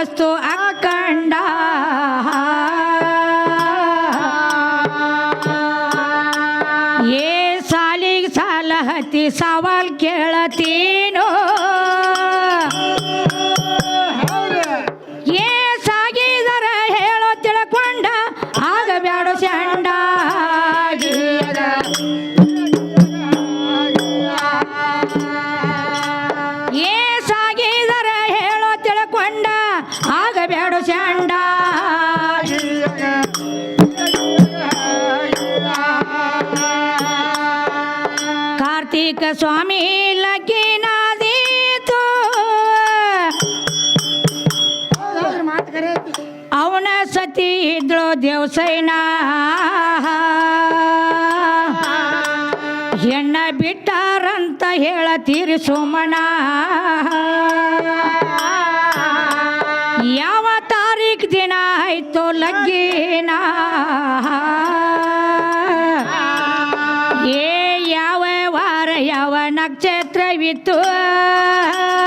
ವಸ್ತು ಅಖಂಡ. ಏ ಸಾಲಿಗೆ ಸಾಲ ಹತ್ತಿ ಸವಾಲ್ ಕೇಳತೀನೋ? ಕ ಸ್ವಾಮಿ ಲಕ್ಕಿನಾದೀತು ಅವನ ಸತಿ ಇದ್ಳು ದೇವಸೈನ. ಹೆಣ್ಣ ಬಿಟ್ಟಾರಂತ ಹೇಳ ಸುಮನ. chetra y virtual.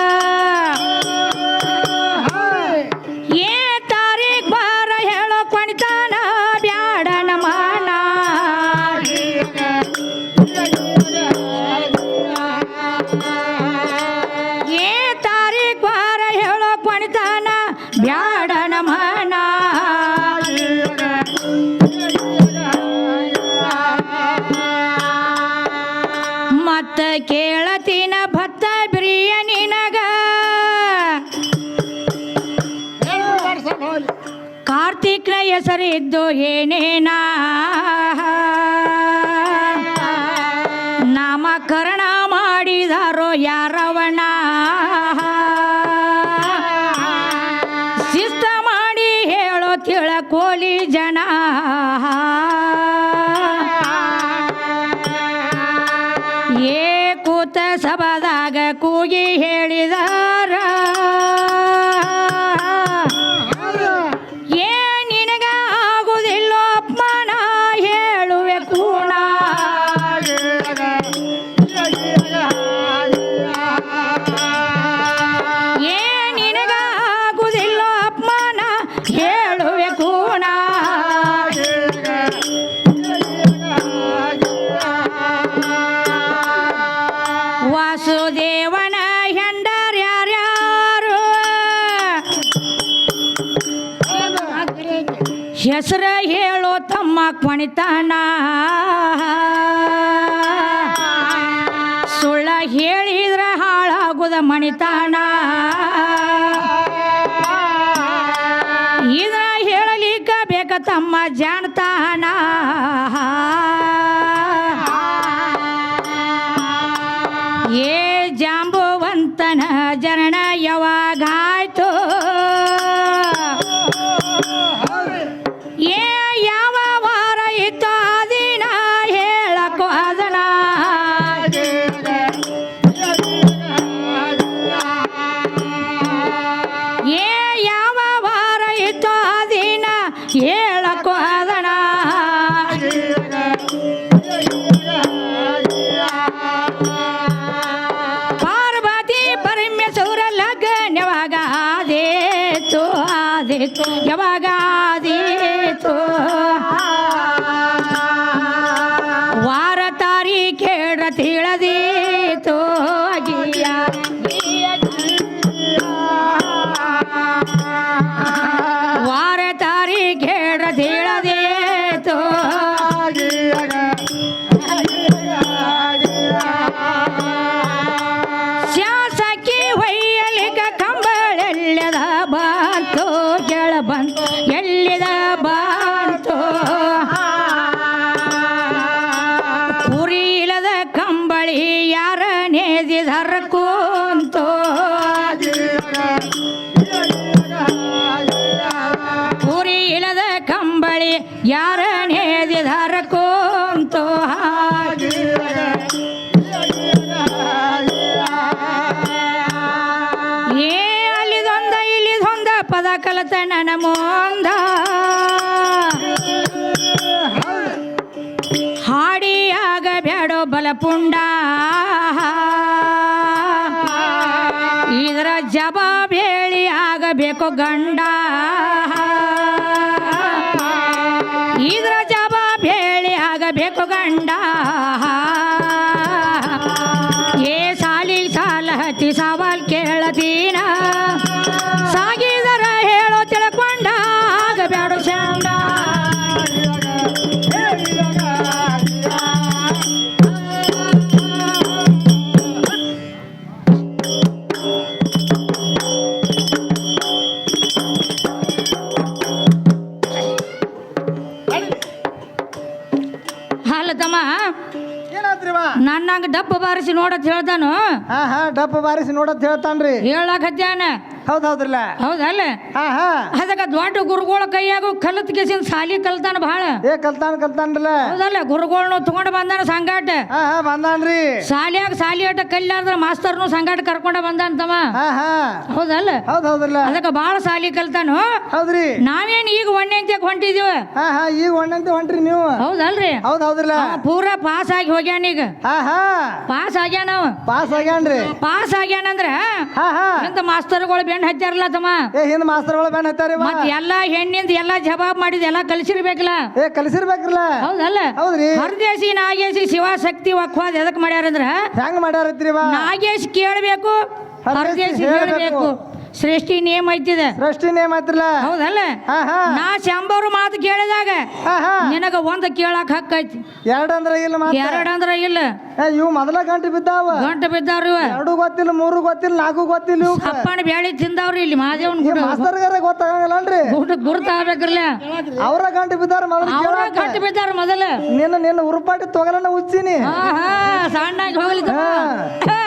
ಹೆಸರಿದ್ದು ಏನೇನ? ನಾಮಕರಣ ಮಾಡಿದಾರೋ ಯಾರವ ಹೆಸರ ಹೇಳೋ ತಮ್ಮ ಕೊಣಿತಾನ. ಸುಳ್ಳ ಹೇಳಿದ್ರೆ ಹಾಳಾಗುದ ಮಣಿತಾನ. ಇದ್ರ ಹೇಳಲಿಕ್ಕ ಬೇಕ ತಮ್ಮ ಜಾಣತಾನ. तो गया ಯಾರನೇದಿದಾರ ಕೋಂತೋ ಏ ಅಲ್ಲಿದೊಂದ ಇಲ್ಲಿದೊಂದ ಪದ ಕಲತ ನನ್ನ ಹಾಡಿ ಹಾಡಿಯಾಗ ಬೇಡೋ ಬಲ ಪುಂಡ ತಮ್ಮ ನನ್ನ ನನ್ನಂಗ ಡಬ್ಬ ಬಾರಿಸಿ ನೋಡತ್ ಹೇಳ್ದಾನು. ಹಾ ಹಾ ಡಬ್ಬ ಬಾರಿಸಿ ನೋಡತ್ ಹೇಳ್ತಾನ್ರಿ. ಹೇಳಕತ್ಯಾನ ಹೌದ್ ಹೌದ್ರಲ್ಲ? ಹೌದಲ್ಲ ಹಾ ಹಾ. ಅದಕ್ಕೆ ದೊಡ್ಡ ಗುರುಗಳ ಕೈಯಾಗ ಕಲತ್ ಕೇಸಿನ ಸಾಲಿ ಕಲ್ತಾನ ಬಹಳ ಏ ಕಲ್ತಾನ ಕಲ್ತಾನ್ರಲ್ಲ? ಹೌದಲ್ಲ ಗುರುಗಳ್ನು ತಗೊಂಡ ಬಂದಾನ ಸಂಗಾಟ. ಹಾ ಹಾ ಬಂದಾನ್ರಿ. ಸಾಲಿಯಾಗ ಸಾಲಿ ಆಟ ಕಲ್ಲಾರ್ದ್ರ ಮಾಸ್ತರ್ನು ಸಂಗಾಟ ಕರ್ಕೊಂಡ ಬಂದಾನ ತಮ್ಮ ಹಾ. ಹಾ ಹೌದಲ್ಲ ಹೌದ್ ಹೌದ್ರಲ್ಲ? ಅದಕ್ಕೆ ಬಾಳ ಸಾಲಿ ಕಲ್ತಾನು. ಹೌದ್ರಿ. ನಾವೇನ್ ಈಗ ಒಣ್ಣೆಂತ್ಯಾಗ ಹೊಂಟಿದೀವ? ಹಾ ಹಾ ಈಗ ಒಣ್ಣಂತೆ ಹೊಂಟ್ರಿ ನೀವು. ಹೌದಲ್ರಿ ಹೌದ್ ಹೌದ್ರಲ್ಲ? ಅವ ಪೂರಾ ಪಾಸ್ ಆಗಿ ಹೋಗ್ಯಾನ ಈಗ. ಹಾ ಹಾ. ಪಾಸ್ ಆಗ್ಯಾನ ಅವ. ಪಾಸ್ ಆಗ್ಯಾನ್ರಿ. ಪಾಸ್ ಆಗ್ಯಾನಂದ್ರ ಹಾ ಹಾ. ಇಂತ ಮಾಸ್ತರ್ಗಳು ಬೆಂಡ್ ಹಚ್ಚಾರಲ್ಲ ತಮ್ಮ? ಏ ಹಿಂದ್ ಮಾಸ್ತರ್ಗಳ ಬ್ಯಾನ್ ಹತ್ತಾರಿ ಮತ್ ಎಲ್ಲಾ ಹೆಣ್ಣಿಂದ ಎಲ್ಲಾ ಜವಾಬ್ ಮಾಡಿದ ಎಲ್ಲಾ ಕಲಿಸಿರ್ಬೇಕಲ್ಲ? ಏ ಕಲಿಸಿರ್ಬೇಕ್ರಲ್ಲ. ಹೌದಲ್ಲ? ಹೌದ್ರಿ. ಹರದೇಶಿ ನಾಗೇಶಿ ಶಿವಶಕ್ತಿ ವಕ್ವಾದ ಎದಕ್ ಮಾಡ್ಯಾರಂದ್ರ? ಹೆಂಗ್ ಮಾಡ್ಯಾರತ್ರಿವ ನಾಗೇಶ್ ಕೇಳಬೇಕು ಹರದೇಶಿ ಹೇಳ್ಬೇಕು. ಸೃಷ್ಟಿ ನಿಯಮ ಐತಿದೆ. ಸೃಷ್ಟಿ ನೇಮ್ ಐತ್ರಲ್ಲ? ಹೌದಲ್ಲ? ಹಾ ಹಾ ನಾ ಶಂಬರು ಮಾತು ಕೇಳಿದಾಗ ಹಾ ಹಾ ನಿನಗ ಒಂದ್ ಕೇಳಕ್ ಹಕ್ಕ ಐತಿ. ಎರಡಂದ್ರ ಇಲ್ಲ ಎರಡಂದ್ರ ಎರಡ್ ಅಂದ್ರ ಇಲ್ಲ. ಏ ಇವು ಮೊದಲ ಗಂಟೆ ಬಿದ್ದಾವ. ಗಂಟೆ ಬಿದ್ದಾವ್ರಿ ಇವ. ಎರಡು ಗೊತ್ತಿಲ್ಲ ಮೂರು ಗೊತ್ತಿಲ್ಲ ನಾಲ್ಕು ಗೊತ್ತಿಲ್ಲ ಇವು ಅಪ್ಪನ ಬ್ಯಾಳಿ ತಿಂದವ್ರಿ ಇಲ್ಲಿ ಮಾದೇವನ್ ಗುಡ ಮಾಸ್ತರ್ಗಾರ ಗೊತ್ತಾಗಂಗಿಲ್ಲನ್ರಿ ಗುರುತ ಗುರ್ತಾಗ್ಬೇಕ್ರಲ್ಲ ಅವ್ರ ಗಂಟೆ ಬಿದ್ದಾರ ಮೊದಲು ಅವ್ರ ಗಂಟೆ ಬಿದ್ದಾರ ಮೊದಲ. ನಿನ್ನ ನಿನ್ನ ಉರುಪಾಟಿ ತೊಗಲನ್ನ ಉಚ್ಚಿನಿ ಹಾ. ಹಾ. ಸಣ್ಣಾಗಿ ಹೋಗ್ಲಿ. ಹಾ.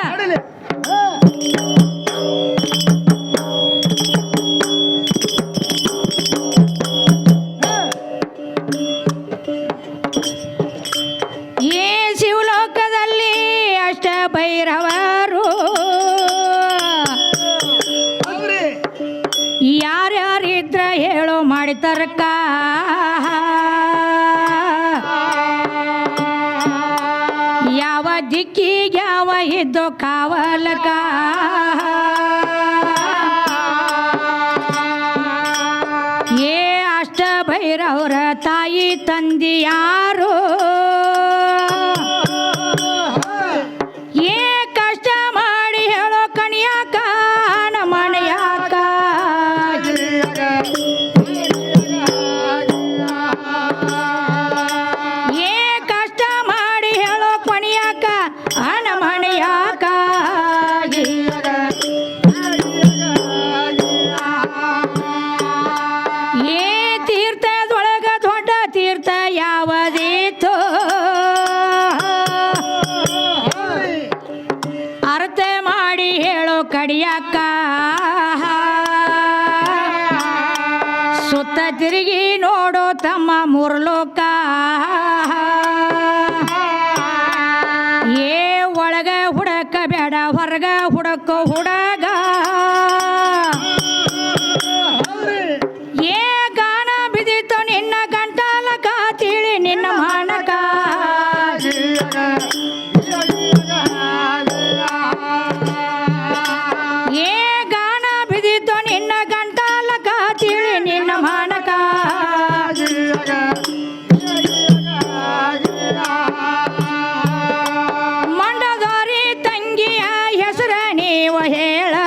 ಭೈರವರು ಯಾರ್ಯಾರಿದ್ರ ಹೇಳೋ ಮಾಡಿ ತರ್ಕ. ಯಾವ ದಿಕ್ಕಿಗೆ ಯಾವ ಇದ್ದು ಕಾವಲಕ. ಏ ಅಷ್ಟ ಭೈರವರ ತಾಯಿ ತಂದಿ ಹೊರಗ ಹುಡಕೋ ಹುಡಗ ನೀವು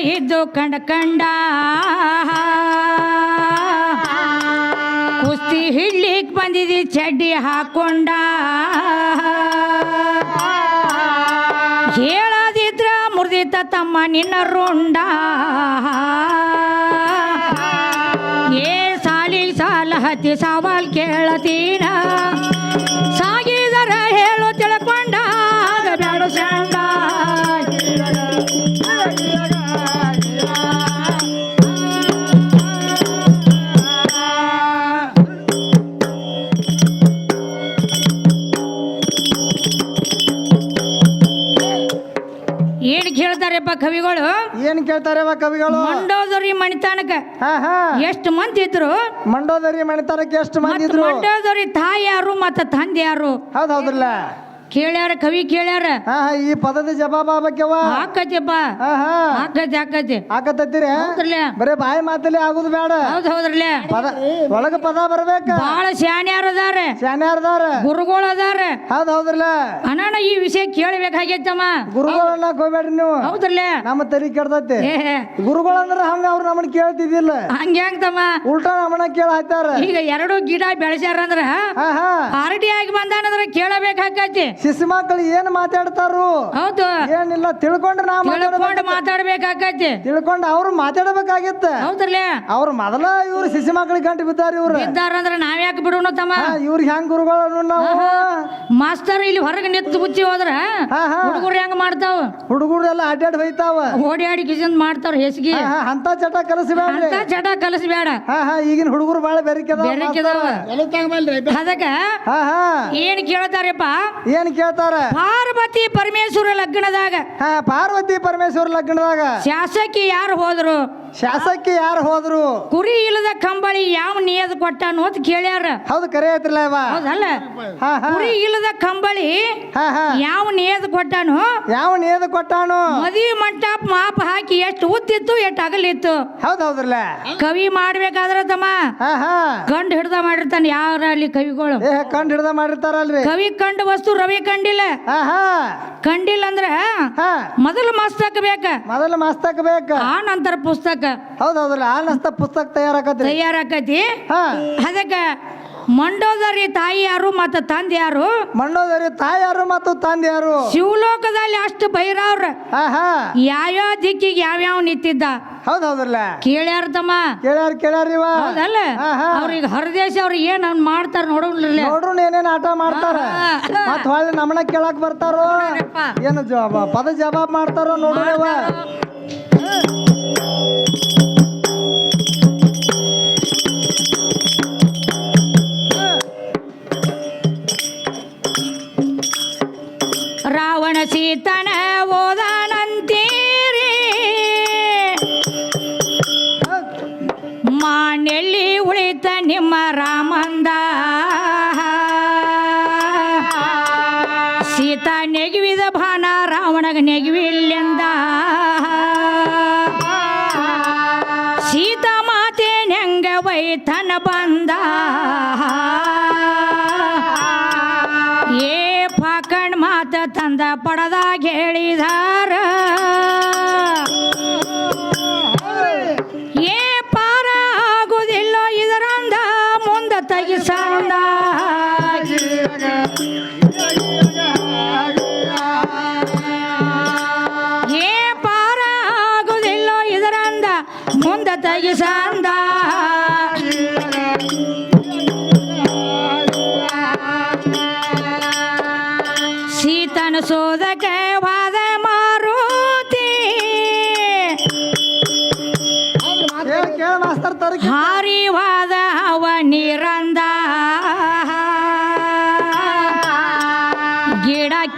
ಇದ್ದು ಕಂಡ ಕಂಡ ಕುಸ್ತಿ ಹಿಡ್ಲಿಕ್ಕೆ ಬಂದಿದ್ದಿ ಚಡ್ಡಿ ಹಾಕೊಂಡ. ಹೇಳದಿದ್ರ ಮುರಿದಿತ್ತ ತಮ್ಮ ನಿನ್ನ ರುಂಡ. ಏ ಸಾಲಿ ಸಾಲ ಹತ್ತಿ ಸವಾಲ್ ಕೇಳತೀನ ಕವಿಗಳು? ಏನ್ ಕೇಳ್ತಾರೆ ಕವಿಗಳು? ಮಂಡೋದರಿ ಮಣಿತಾನಕ. ಎಷ್ಟು ಮಂದಿ ಇದ್ರು? ಮಂಡೋದರಿ ಮಣಿತಾನಕ ಎಷ್ಟು ಮಂದಿ ಇದ್ರು? ಮಂಡೋದರಿ ತಾಯಿ ಯಾರು ಮತ್ತ ತಂದೆ ಯಾರು? ಹೌದ್ ಹೌದ್ರಲ್ಲ. ಕೇಳ್ಯಾರ ಕವಿ ಕೇಳ್ಯಾರ. ಹಾ ಹಾ ಈ ಪದದ ಜವಾಬ ಆಗ್ಬೇಕವ್ವ. ಹಾಕತಿಪ್ಪ ಹಾ ಹಾ. ಹಾಕತಿ ಹಾಕತಿ ಹಾಕತ್ತೀರಿ ಹೌದ್ರಲ್ಲ? ಬರೇ ಬಾಯಿ ಮಾತಲ್ಲಿ ಆಗುದು ಬೇಡ. ಹೌದ್ ಹೌದ್ರಲ್ಲ? ಪದ ಒಳಗ ಪದ ಬರ್ಬೇಕ. ಬಹಳ ಶಾನ್ಯಾರ ಅದಾರ. ಶಾನ್ಯಾರ್ದಾರ ಗುರುಗಳು ಅದಾರ. ಹೌದ್ ಹೌದ್ರಲ್ಲ? ಅಣ್ಣ ಈ ವಿಷಯ ಕೇಳ್ಬೇಕಾಗೈತಮ್ಮ. ಗುರುಗಳನ್ನ ಹೋಗ್ಬೇಡ್ರಿ ನೀವು. ಹೌದ್ರಲ್ಲ? ನಮ್ಮ ತರಿ ಕೆಡ್ತೈತಿ ಏ ಗುರುಗಳಂದ್ರ ಹಂಗ ಅವ್ರು ನಮ್ಮನ್ನ ಕೇಳ್ತಿದ್ದಿಲ್ಲ. ಹಂಗ ತಮ್ಮ ಉಲ್ಟಾ ನಮ್ಮನ್ನ ಕೇಳ ಹಾಕ್ತಾರ. ಈಗ ಎರಡು ಗಿಡ ಬೆಳೆಸ್ಯಾರ ಅಂದ್ರ ಹಾ ಹಾ. ಪಾರ್ಟಿ ಆಗಿ ಬಂದಾನಂದ್ರ ಕೇಳಬೇಕಾಕತಿ ಶಿಶು ಮಕ್ಕಳು ಏನ್ ಮಾತಾಡ್ತಾರು? ಹೌದು. ಏನಿಲ್ಲ ತಿಳ್ಕೊಂಡ್ರೆ ನಾ ತಿಳ್ಕೊಂಡು ಮಾತಾಡ್ಬೇಕಾಗತ್ತೆ ತಿಳ್ಕೊಂಡು ಅವ್ರು ಮಾತಾಡ್ಬೇಕಾಗಿತ್ತ ಹೌದ್ರಲ್ಲ? ಅವ್ರು ಮೊದಲ ಇವ್ರು ಶಿಶು ಮಕ್ಕಳಿಗೆ ಗಂಟು ಬಿದ್ದಾರ ಇವ್ರು. ನಾವು ಯಾಕೆ ಬಿಡೋಣ ತಮ್ಮ? ಇವ್ರು ಇವ್ರಿಗೆ ಹೆಂಗ್ ಗುರುಗಳು ನಾವು? ಮಾಸ್ತರ್ ಇಲ್ಲಿ ಹೊರಗೆ ನಿಂತು ಮುಚ್ಚಿ ಹೋದ್ರ ಹುಡುಗರು ಹೆಂಗ್ ಮಾಡ್ತಾವ? ಹುಡುಗರು ಎಲ್ಲ ಅಡ್ಡಾಡ್ ಹೋಯ್ತಾವ. ಆಡಿ ಗಿಜನ್ ಮಾಡ್ತಾರ ಹೆಸಗಿ. ಅಂತ ಚಟ ಕಲಿಸ್ಬೇಡ್ರಿ ಅಂತ ಚಟ ಕಲಿಸ್ಬೇಡ ಈಗಿನ ಹುಡುಗರು ಬಹಳ ಬೆರಕಿದಾವ ಅದಕ್ಕೆ ಏನ್ ಕೇಳ್ತಾರಪ್ಪ? ಏನ್ ಕೇಳ್ತಾರ? ಪಾರ್ವತಿ ಪರಮೇಶ್ವರ ಲಗ್ನದಾಗ. ಹಾ ಪಾರ್ವತಿ ಪರಮೇಶ್ವರ ಲಗ್ನದಾಗ. ಶಾಸಕಿ ಯಾರು ಹೋದ್ರು? ಶಾಸಕಿ ಯಾರು ಹೋದ್ರು? ಕುರಿ ಇಲ್ಲದ ಕಂಬಳಿ ಯಾವ ನಿಯದ ಕೊಟ್ಟಾನು ಅಂತ ಕೇಳ್ಯಾರ. ಹೌದು ಕರೆ ಐತ್ರಲ್ಲ ಇವ. ಹೌದಲ್ಲ? ಹಾ ಹಾ. ಕುರಿ ಇಲ್ಲದ ಕಂಬಳಿ ಹಾ ಹಾ. ಯಾವ ನಿಯದ ಕೊಟ್ಟಾನು ಯಾವ ನಿಯದ ಕೊಟ್ಟಾನು? ಮದಿ ಮಂಟಪ ಮಾಪ ಹಾಕಿ ಎಷ್ಟು ಉದ್ದಿತ್ತು ಎಷ್ಟು ಅಗಲಿತ್ತು. ಹೌದ್ ಹೌದ್ರಲ್ಲ. ಕವಿ ಮಾಡ್ಬೇಕಾದ್ರ ತಮ್ಮ. ಹಾ ಹಾ. ಗಂಡು ಹಿಡ್ದ ಮಾಡಿರ್ತಾನೆ ಯಾರ ಅಲ್ಲಿ ಕವಿಗಳು. ಏ ಕಂಡು ಹಿಡ್ದ ಮಾಡಿರ್ತಾರಲ್ರಿ. ಕವಿ ಕಂಡ ವಸ್ತು ರವಿ ಕಂಡಿಲ್ಲ. ಹಾ ಹಾ. ಕಂಡಿಲ್ಲ ಅಂದ್ರ ಹಾ. ಮೊದಲು ಮಸ್ತಕ ಬೇಕ. ಮೊದಲು ಮಸ್ತಕ ಬೇಕ. ಆ ನಂತರ ಪುಸ್ತಕ. ಹೌದ್? ಹೌದಲ್ಲ ಆ ನಸ್ತ ಪುಸ್ತಕ ತಯಾರಾಕತ್ರಿ. ತಯಾರಾಕತಿ ಹಾ. ಅದಕ್ಕೆ ಮಂಡೋದರಿ ತಾಯಿ ಯಾರು ಮತ್ತು ತಂದೆ ಯಾರು? ಮಣ್ಣೋದರಿ ತಾಯಾರು ಮತ್ತು ತಂದೆಯಾರು ಶಿವಲೋಕದಲ್ಲಿ ಅಷ್ಟು ಬೈರವ್ರ ಹಾ ಹಾ. ಯಾವ್ಯಾವ ದಿಕ್ಕಿಗೆ ಯಾವ್ಯಾವ ನಿಂತಿದ್ದ? ಹೌದ್ ಹೌದಲ್ಲ ಕೇಳ್ಯಾರ ತಮ್ಮ? ಕೇಳ್ಯಾರ ಇವ. ಹೌದಲ್ಲ? ಹಾ, ಹಾ. ಅವ್ರಿಗೆ ಹೊರದೇಶ ಅವ್ರು ಏನ್ ಅವ್ನ್ ಮಾಡ್ತಾರ ನೋಡೋಲ್ಲ ನೋಡ್ರು ಏನೇನ್ ಆಟ ಮಾಡ್ತಾರ. ಹಾ, ಹಾ. ಮತ್ ಹೊಳ್ಳಿ ನಮ್ಮನ್ನ ಕೇಳಕ್ ಬರ್ತಾರೋ? ಏನು ಜವಾಬ? ಪದ ಜವಾಬ್ ಮಾಡ್ತಾರೋ ನೋಡ್ರವ ರಾವಣ ಸೀತನ ಓದಾನಂತೀರಿ ಮಾನೆಲ್ಲಿ ಉಳಿತ ನಿಮ್ಮ ರಾಮಂದ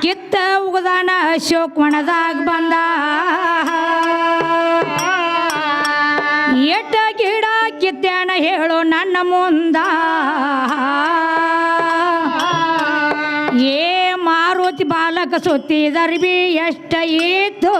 ಕಿತ್ತ ಉಗದಾನ ಒಣದಾಗ ಬಂದ. ಎಟ್ಟ ಗಿಡ ಕಿತ್ಯಾನ ಹೇಳು ನನ್ನ ಮುಂದ. ಏ ಮಾರುತಿ ಬಾಲಕ ಸುತ್ತಿದರ್ಬಿ ಎಷ್ಟ ಇತ್ತು.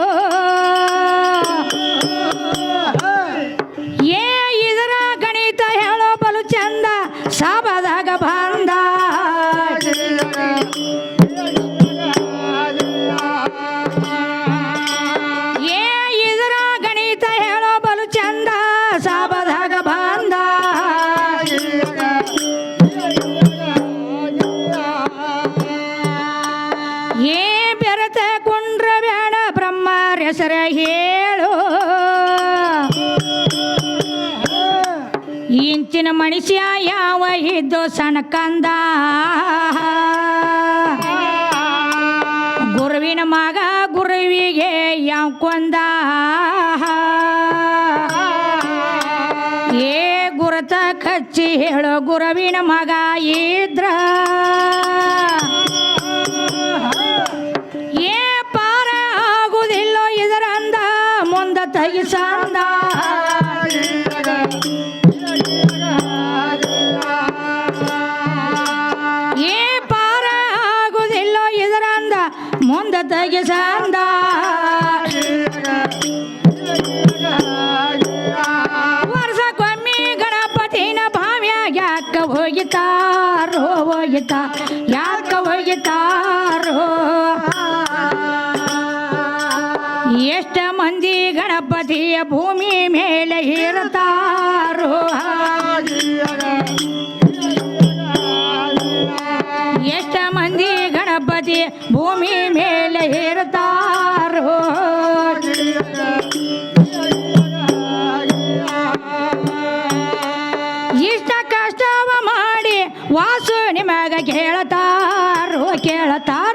ಹೆಚ್ಚಿನ ಮನುಷ್ಯ ಯಾವ ಇದ್ದು ಗುರುವಿನ ಮಗ ಗುರುವಿಗೆ ಯಾವ ಕೊಂದ. ಏ ಗುರುತ ಕಚ್ಚಿ ಹೇಳೋ ಗುರುವಿನ ಮಗ ಇದ್ರ. ಹೋಗಿತಾರೋ ಹೋಗಿತ ಯಾಕ ಹೋಗಿತಾರೋ ಎಷ್ಟ ಮಂದಿ ಗಣಪತಿಯ ಭೂಮಿ ಮೇಲೆ ಇರುತ್ತಾರೋ ಎಷ್ಟ ಮಂದಿ ಗಣಪತಿ ಭೂಮಿ ಮೇಲೆ ಇರುತ್ತಾರೋ ಕೇಳತಾರೋ